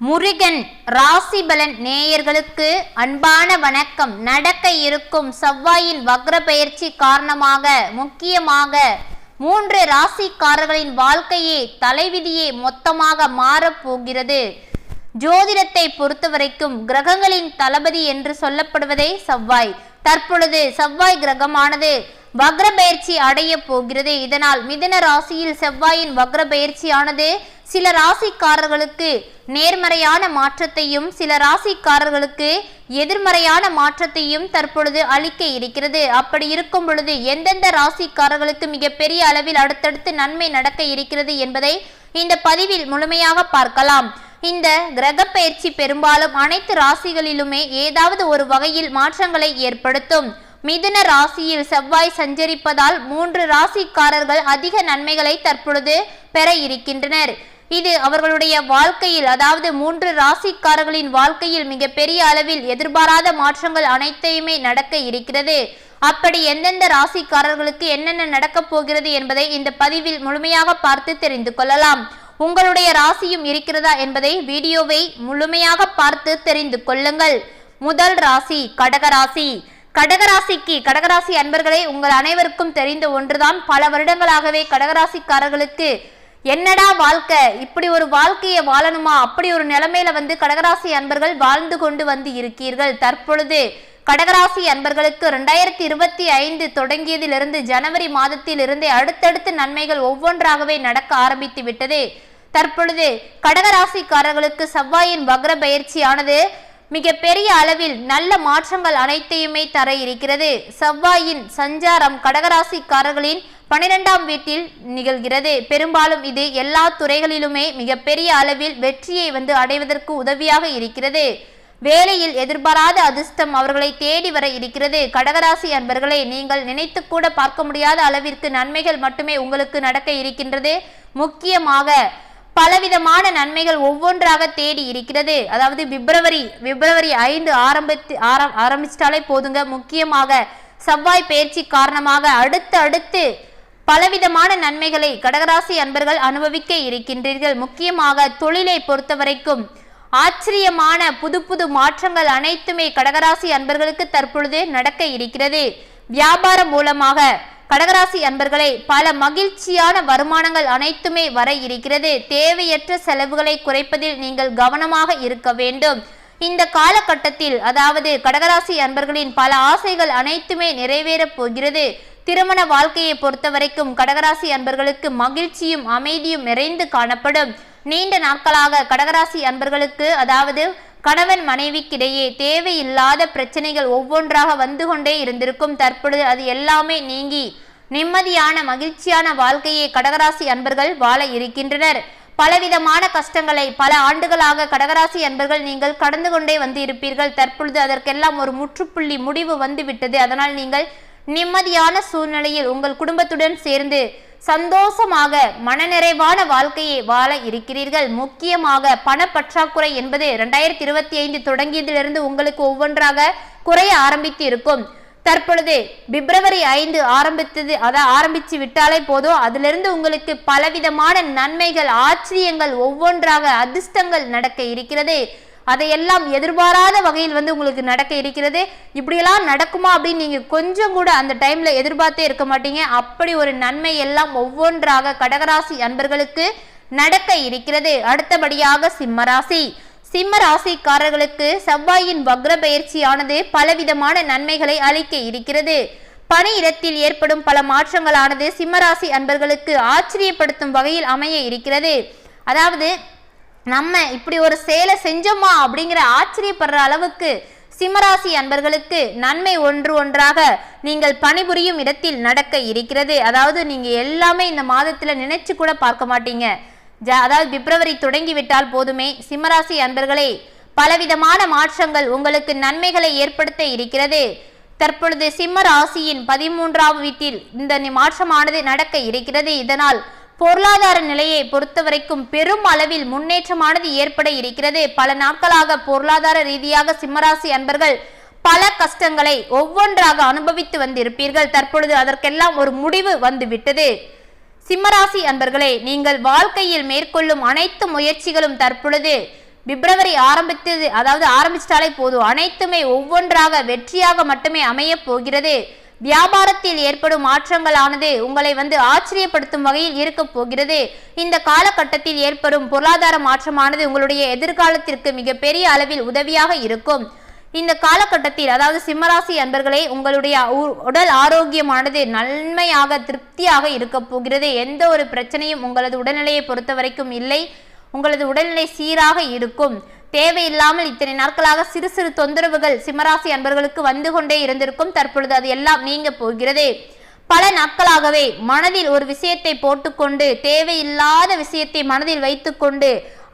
முருகன் ராசிபலன் நேயர்களுக்கு அன்பான வணக்கம். நடக்க இருக்கும் செவ்வாயின் வக்ர பயிற்சி காரணமாக முக்கியமாக மூன்று ராசிக்காரர்களின் வாழ்க்கையே தலைவிதியே மொத்தமாக மாறப்போகிறது ஜோதிடத்தை பொறுத்தவரைக்கும் கிரகங்களின் தளபதி என்று சொல்லப்படுவதே செவ்வாய். தற்பொழுது செவ்வாய் கிரகமானது வக்ர பயிற்சி அடைய போகிறது. இதனால் மிதுன ராசியில் செவ்வாயின் வக்ர பயிற்சியானது சில ராசிக்காரர்களுக்கு நேர்மறையான மாற்றத்தையும் சில ராசிக்காரர்களுக்கு எதிர்மறையான மாற்றத்தையும் தற்பொழுது அளிக்க இருக்கிறது. அப்படி இருக்கும் பொழுது எந்தெந்த ராசிக்காரர்களுக்கு மிகப்பெரிய அளவில் அடுத்தடுத்து நன்மை நடக்க இருக்கிறது என்பதை இந்த பதிவில் முழுமையாக பார்க்கலாம். இந்த கிரக பயிற்சி பெரும்பாலும் அனைத்து ராசிகளிலுமே ஏதாவது ஒரு வகையில் மாற்றங்களை ஏற்படுத்தும். மிதுன ராசியில் செவ்வாய் சஞ்சரிப்பதால் மூன்று ராசிக்காரர்கள் அதிக நன்மைகளை தற்பொழுது பெற இருக்கின்றனர். இது அவர்களுடைய வாழ்க்கையில் அதாவது மூன்று ராசிக்காரர்களின் வாழ்க்கையில் மிக பெரிய அளவில் எதிர்பாராத மாற்றங்கள் அனைத்தையுமே நடக்க இருக்கிறது. அப்படி எந்தெந்த ராசிக்காரர்களுக்கு என்னென்ன நடக்கப் போகிறது என்பதை இந்த பதிவில் முழுமையாக பார்த்து தெரிந்து கொள்ளலாம். உங்களுடைய ராசியும் இருக்கிறதா என்பதை வீடியோவை முழுமையாக பார்த்து தெரிந்து கொள்ளுங்கள். முதல் ராசி கடகராசி. கடகராசிக்கு கடகராசி அன்பர்களே உங்கள் அனைவருக்கும் தெரிந்த ஒன்றுதான். பல வருடங்களாகவே கடகராசிக்காரர்களுக்கு என்னடா வாழ்க்கை? இப்படி ஒரு வாழ்க்கையை வாழணுமா? அப்படி ஒரு நிலைமையில வந்து கடகராசி அன்பர்கள் வாழ்ந்து கொண்டு வந்து இருக்கீர்கள் தற்பொழுது கடகராசி அன்பர்களுக்கு ரெண்டாயிரத்தி இருபத்தி ஐந்து தொடங்கியதிலிருந்து ஜனவரி மாதத்திலிருந்தே அடுத்தடுத்து நன்மைகள் ஒவ்வொன்றாகவே நடக்க ஆரம்பித்து விட்டது. தற்பொழுது கடகராசிக்காரர்களுக்கு செவ்வாயின் வக்ர பயிற்சியானது மிக பெரிய அளவில் நல்ல மாற்றங்கள் அனைத்தையுமே தர இருக்கிறது. செவ்வாயின் சஞ்சாரம் கடகராசிக்காரர்களின் பனிரெண்டாம் வீட்டில் நிகழ்கிறது. பெரும்பாலும் இது எல்லா துறைகளிலுமே மிகப்பெரிய அளவில் வெற்றியை வந்து அடைவதற்கு உதவியாக இருக்கிறது. வேலையில் எதிர்பாராத அதிர்ஷ்டம் அவர்களை தேடி வர இருக்கிறது. கடகராசி அன்பர்களை நீங்கள் நினைத்து கூட பார்க்க முடியாத அளவிற்கு நன்மைகள் மட்டுமே உங்களுக்கு நடக்க இருக்கின்றது. முக்கியமாக பலவிதமான நன்மைகள் ஒவ்வொன்றாக தேடி இருக்கிறது. அதாவது பிப்ரவரி பிப்ரவரி ஐந்து ஆரம்பித்து ஆரம் ஆரம்பிச்சிட்டாலே போதுங்க. முக்கியமாக செவ்வாய் பயிற்சி காரணமாக அடுத்து அடுத்து பலவிதமான நன்மைகளை கடகராசி அன்பர்கள் அனுபவிக்க இருக்கின்றீர்கள். முக்கியமாக தொழிலை பொறுத்தவரைக்கும் ஆச்சரியமான புது புது மாற்றங்கள் அனைத்துமே கடகராசி அன்பர்களுக்கு தற்பொழுது நடக்க இருக்கிறது. வியாபாரம் மூலமாக கடகராசி அன்பர்களை பல மகிழ்ச்சியான வருமானங்கள் அனைத்துமே வர இருக்கிறது. தேவையற்ற செலவுகளை குறைப்பதில் நீங்கள் கவனமாக இருக்க வேண்டும். இந்த காலகட்டத்தில் அதாவது கடகராசி அன்பர்களின் பல ஆசைகள் அனைத்துமே நிறைவேறப் போகிறது. திருமண வாழ்க்கையை பொறுத்தவரைக்கும் கடகராசி அன்பர்களுக்கு மகிழ்ச்சியும் அமைதியும் நிறைந்து காணப்படும். நீண்ட நாட்களாக கடகராசி அன்பர்களுக்கு அதாவது கணவன் மனைவிக்கிடையே தேவையில்லாத பிரச்சனைகள் ஒவ்வொன்றாக வந்து கொண்டே இருந்திருக்கும். தற்பொழுது அது எல்லாமே நீங்கி நிம்மதியான மகிழ்ச்சியான வாழ்க்கையை கடகராசி அன்பர்கள் வாழ இருக்கின்றனர். பலவிதமான கஷ்டங்களை பல ஆண்டுகளாக கடகராசி அன்பர்கள் நீங்கள் கடந்து கொண்டே வந்து இருப்பீர்கள் தற்பொழுது அதற்கெல்லாம் ஒரு முற்றுப்புள்ளி முடிவு வந்துவிட்டது. அதனால் நீங்கள் நிம்மதியான சூழ்நிலையில் உங்கள் குடும்பத்துடன் சேர்ந்து சந்தோஷமாக மனநிறைவான வாழ்க்கையை வாழ இருக்கிறீர்கள். முக்கியமாக பணப்பற்றாக்குறை என்பது ரெண்டாயிரத்தி இருபத்தி ஐந்து தொடங்கியதிலிருந்து உங்களுக்கு ஒவ்வொன்றாக குறைய ஆரம்பித்து இருக்கும் தற்பொழுது பிப்ரவரி ஐந்து ஆரம்பித்தது அதை ஆரம்பித்து விட்டாலே போதும். அதிலிருந்து உங்களுக்கு பலவிதமான நன்மைகள் ஆச்சரியங்கள் ஒவ்வொன்றாக அதிர்ஷ்டங்கள் நடக்க இருக்கிறது. அதையெல்லாம் எதிர்பாராத வகையில் வந்து உங்களுக்கு நடக்க இருக்கிறது. இப்படியெல்லாம் நடக்குமா அப்படின்னு நீங்கள் கொஞ்சம் கூட அந்த டைமில் எதிர்பார்த்தே இருக்க மாட்டீங்க. அப்படி ஒரு நன்மை எல்லாம் ஒவ்வொன்றாக கடகராசி அன்பர்களுக்கு நடக்க இருக்கிறது. அடுத்தபடியாக சிம்மராசி சிம்ம ராசிக்காரர்களுக்கு செவ்வாயின் வக்ர பயிற்சியானது பலவிதமான நன்மைகளை அளிக்க இருக்கிறது. பணியிடத்தில் ஏற்படும் பல மாற்றங்களானது சிம்மராசி அன்பர்களுக்கு ஆச்சரியப்படுத்தும் வகையில் அமைய இருக்கிறது. அதாவது நம்ம இப்படி ஒரு செயலை செஞ்சோமா அப்படிங்கிற ஆச்சரியப்படுற அளவுக்கு சிம்மராசி அன்பர்களுக்கு நன்மை ஒன்று ஒன்றாக நீங்கள் பணிபுரியும் இடத்தில் நடக்க இருக்கிறது. அதாவது நீங்க எல்லாமே இந்த மாதத்துல நினைச்சு கூட பார்க்க மாட்டீங்க. அதாவது பிப்ரவரி தொடங்கிவிட்டால் போதுமே. சிம்மராசி அன்பர்களே பலவிதமான மாற்றங்கள் உங்களுக்கு நன்மைகளை ஏற்படுத்த இருக்கிறது. தற்பொழுது சிம்ம ராசியின் பதிமூன்றாம் வீட்டில் இந்த மாற்றமானது நடக்க இருக்கிறது. இதனால் பொருளாதார நிலையை பொறுத்தவரைக்கும் பெரும் அளவில் முன்னேற்றமானது ஏற்பட இருக்கிறது. பல நாட்களாக பொருளாதார ரீதியாக சிம்மராசி அன்பர்கள் பல கஷ்டங்களை ஒவ்வொன்றாக அனுபவித்து வந்திருப்பீர்கள். தற்பொழுது அதற்கெல்லாம் ஒரு முடிவு வந்துவிட்டது. சிம்மராசி அன்பர்களே நீங்கள் வாழ்க்கையில் மேற்கொள்ளும் அனைத்து முயற்சிகளும் தற்பொழுது பிப்ரவரி ஆரம்பித்தது அதாவது ஆரம்பிச்சிட்டாலே போதும். அனைத்துமே ஒவ்வொன்றாக வெற்றியாக மட்டுமே அமையப் போகிறது. வியாபாரத்தில் ஏற்படும் மாற்றங்களானது உங்களை வந்து ஆச்சரியப்படுத்தும் வகையில் இருக்க போகிறது. இந்த காலகட்டத்தில் ஏற்படும் பொருளாதார மாற்றமானது உங்களுடைய எதிர்காலத்திற்கு மிகப்பெரிய அளவில் உதவியாக இருக்கும். இந்த காலகட்டத்தில் அதாவது சிம்மராசி அன்பர்களே உங்களுடைய உடல் ஆரோக்கியமானது நன்மையாக திருப்தியாக இருக்க போகிறது. எந்த ஒரு பிரச்சனையும் உங்களது உடல்நிலையை பொறுத்த வரைக்கும் இல்லை. உங்களது உடல்நிலை சீராக இருக்கும். தேவையில்லாமல் இத்தனை நாட்களாக சிறு சிறு தொந்தரவுகள் சிம்மராசி அன்பர்களுக்கு வந்து கொண்டே இருந்திருக்கும். தற்பொழுது அது எல்லாம் நீங்க போகிறது. பல நாட்களாகவே மனதில் ஒரு விஷயத்தை போட்டுக்கொண்டு தேவையில்லாத விஷயத்தை மனதில் வைத்துக்கொண்டு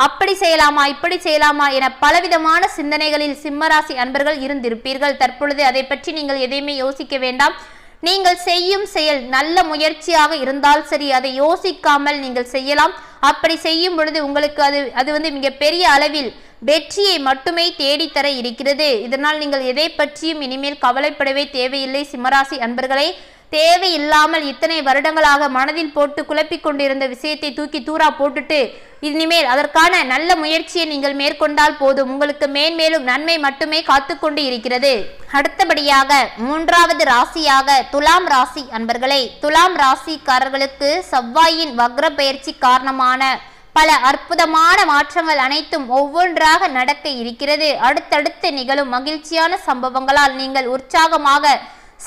அப்படி செய்யலாமா இப்படி செய்யலாமா என பலவிதமான சிந்தனைகளில் சிம்மராசி அன்பர்கள் இருந்திருப்பீர்கள். தற்பொழுது அதை பற்றி நீங்கள் எதையுமே யோசிக்க வேண்டாம். நீங்கள் செய்யும் செயல் நல்ல முயற்சியாக இருந்தால் சரி அதை யோசிக்காமல் நீங்கள் செய்யலாம். அப்படி செய்யும் பொழுது உங்களுக்கு அது அது வந்து மிகப்பெரிய அளவில் வெற்றியை மட்டுமே தேடித்தர இருக்கிறது. இதனால் நீங்கள் எதை பற்றியும் இனிமேல் கவலைப்படவே தேவையில்லை. சிம்மராசி அன்பர்களை தேவையில்லாமல் இத்தனை வருடங்களாக மனதில் போட்டு குழப்பிக் கொண்டிருந்த விஷயத்தை தூக்கி தூரா போட்டுட்டு இனிமேல் அதற்கான நல்ல முயற்சியை நீங்கள் மேற்கொண்டால் போதும். உங்களுக்கு மேன்மேலும் நன்மை மட்டுமே காத்து கொண்டு இருக்கிறது. அடுத்தபடியாக மூன்றாவது ராசியாக துலாம் ராசி அன்பர்களே துலாம் ராசிக்காரர்களுக்கு செவ்வாயின் வக்ர பயிற்சி காரணமான பல அற்புதமான மாற்றங்கள் அனைத்தும் ஒவ்வொன்றாக நடக்க இருக்கிறது. அடுத்தடுத்து நிகழும் மகிழ்ச்சியான சம்பவங்களால் நீங்கள் உற்சாகமாக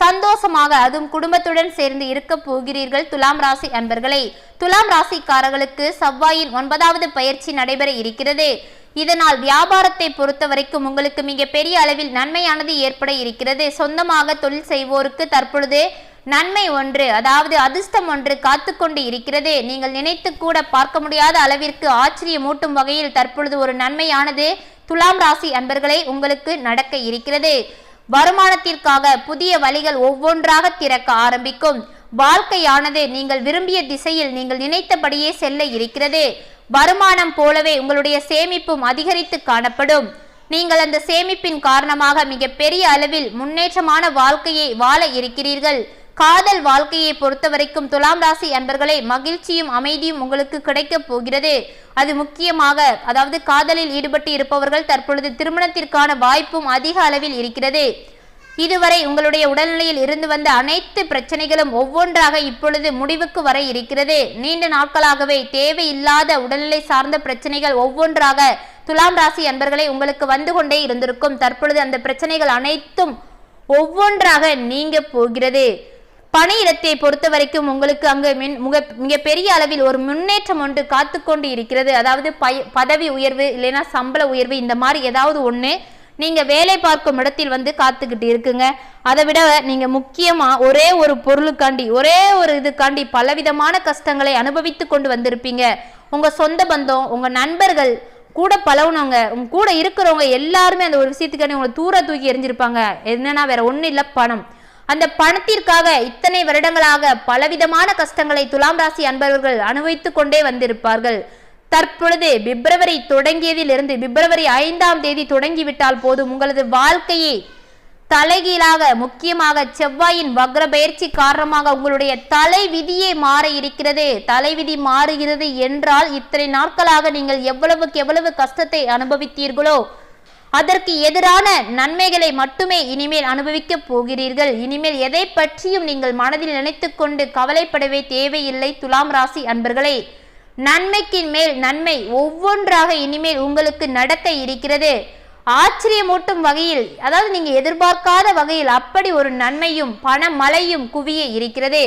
சந்தோஷமாக அதுவும் குடும்பத்துடன் சேர்ந்து இருக்க போகிறீர்கள் துலாம் ராசி அன்பர்களே. துலாம் ராசிக்காரர்களுக்கு செவ்வாயின் ஒன்பதாவது பயிற்சி நடைபெற இருக்கிறது. இதனால் வியாபாரத்தை பொறுத்த வரைக்கும் உங்களுக்கு மிக பெரிய அளவில் நன்மையானது ஏற்பட இருக்கிறது. சொந்தமாக தொழில் செய்வோருக்கு தற்பொழுது நன்மை ஒன்று அதாவது அதிர்ஷ்டம் ஒன்று காத்து கொண்டு இருக்கிறது. நீங்கள் நினைத்து கூட பார்க்க முடியாத அளவிற்கு ஆச்சரியமூட்டும் வகையில் தற்பொழுது ஒரு நன்மையானது துலாம் ராசி அன்பர்களை உங்களுக்கு நடக்க இருக்கிறது. வருமானத்திற்காக புதிய வழிகள் ஒவ்வொன்றாக திறக்க ஆரம்பிக்கும். வாழ்க்கையானது நீங்கள் விரும்பிய திசையில் நீங்கள் நினைத்தபடியே செல்ல இருக்கிறது. வருமானம் போலவே உங்களுடைய சேமிப்பும் அதிகரித்து காணப்படும். நீங்கள் அந்த சேமிப்பின் காரணமாக மிகப்பெரிய அளவில் முன்னேற்றமான வாழ்க்கையை வாழ இருக்கிறீர்கள். காதல் வாழ்க்கையை பொறுத்தவரைக்கும் துலாம் ராசி அன்பர்களே மகிழ்ச்சியும் அமைதியும் உங்களுக்கு கிடைக்கப் போகிறது. அது முக்கியமாக அதாவது காதலில் ஈடுபட்டு இருப்பவர்கள் தற்பொழுது திருமணத்திற்கான வாய்ப்பும் அதிக அளவில் இருக்கிறது. இதுவரை உங்களுடைய உடல்நிலையில் இருந்து வந்த அனைத்து பிரச்சனைகளும் ஒவ்வொன்றாக இப்பொழுது முடிவுக்கு வர இருக்கிறது. நீண்ட நாட்களாகவே தேவையில்லாத உடல்நிலை சார்ந்த பிரச்சனைகள் ஒவ்வொன்றாக துலாம் ராசி அன்பர்களை உங்களுக்கு வந்து கொண்டே இருந்திருக்கும். தற்பொழுது அந்த பிரச்சனைகள் அனைத்தும் ஒவ்வொன்றாக நீங்க போகிறது. பணியிடத்தை பொறுத்த வரைக்கும் உங்களுக்கு அங்கு மின் முக மிகப்பெரிய அளவில் ஒரு முன்னேற்றம் ஒன்று காத்து கொண்டு இருக்கிறது. அதாவது பதவி உயர்வு இல்லைன்னா சம்பள உயர்வு இந்த மாதிரி ஏதாவது ஒன்று நீங்க வேலை பார்க்கும் இடத்தில் வந்து காத்துக்கிட்டு இருக்குங்க. அதை விட நீங்க முக்கியமா ஒரே ஒரு பொருளுக்காண்டி ஒரே ஒரு இதுக்காண்டி பலவிதமான கஷ்டங்களை அனுபவித்து கொண்டு வந்திருப்பீங்க. உங்க சொந்த பந்தம் உங்க நண்பர்கள் கூட பழகுனவங்க உங்க கூட இருக்கிறவங்க எல்லாருமே அந்த ஒரு விஷயத்துக்காண்டி உங்களை தூர தூக்கி எரிஞ்சிருப்பாங்க என்னன்னா வேற ஒன்றும் இல்லை பணம். அந்த பணத்திற்காக இத்தனை வருடங்களாக பலவிதமான கஷ்டங்களை துலாம் ராசி அன்பர்கள் அனுபவித்துக் கொண்டே வந்திருப்பார்கள். தற்பொழுது பிப்ரவரி தொடங்கியதிலிருந்து பிப்ரவரி ஐந்தாம் தேதி தொடங்கிவிட்டால் போதும் உங்களது வாழ்க்கையை தலைகீழாக முக்கியமாக செவ்வாயின் வக்ர பயிற்சி காரணமாக உங்களுடைய தலை விதியே மாற இருக்கிறது. தலைவிதி மாறுகிறது என்றால் இத்தனை நாட்களாக நீங்கள் எவ்வளவுக்கு எவ்வளவு கஷ்டத்தை அனுபவித்தீர்களோ அதற்கு எதிரான நன்மைகளை மட்டுமே இனிமேல் அனுபவிக்கப் போகிறீர்கள். இனிமேல் எதை பற்றியும் நீங்கள் மனதில் நினைத்து கொண்டு கவலைப்படவே தேவையில்லை துலாம் ராசி அன்பர்களே. நன்மைக்கின் மேல் நன்மை ஒவ்வொன்றாக இனிமேல் உங்களுக்கு நடக்க இருக்கிறது. ஆச்சரியமூட்டும் வகையில் அதாவது நீங்க எதிர்பார்க்காத வகையில் அப்படி ஒரு நன்மையும் பண மழையும் குவிய இருக்கிறது.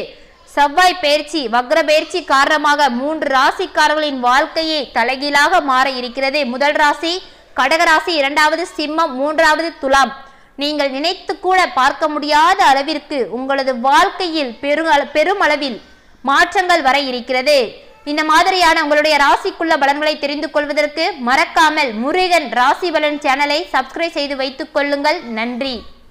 செவ்வாய் பயிற்சி வக்ர பயிற்சி காரணமாக மூன்று ராசிக்காரர்களின் வாழ்க்கையே தலைகீழாக மாற இருக்கிறது. முதல் ராசி கடகராசி இரண்டாவது சிம்மம் மூன்றாவது துலாம். நீங்கள் நினைத்து கூட பார்க்க முடியாத அளவிற்கு உங்களது வாழ்க்கையில் பெருங்கள பெருமளவில் மாற்றங்கள் வர இருக்கிறது. இந்த மாதிரியான உங்களுடைய ராசிக்குள்ள பலன்களை தெரிந்து கொள்வதற்கு மறக்காமல் முருகன் ராசி பலன் சேனலை சப்ஸ்கிரைப் செய்து வைத்துக் கொள்ளுங்கள். நன்றி.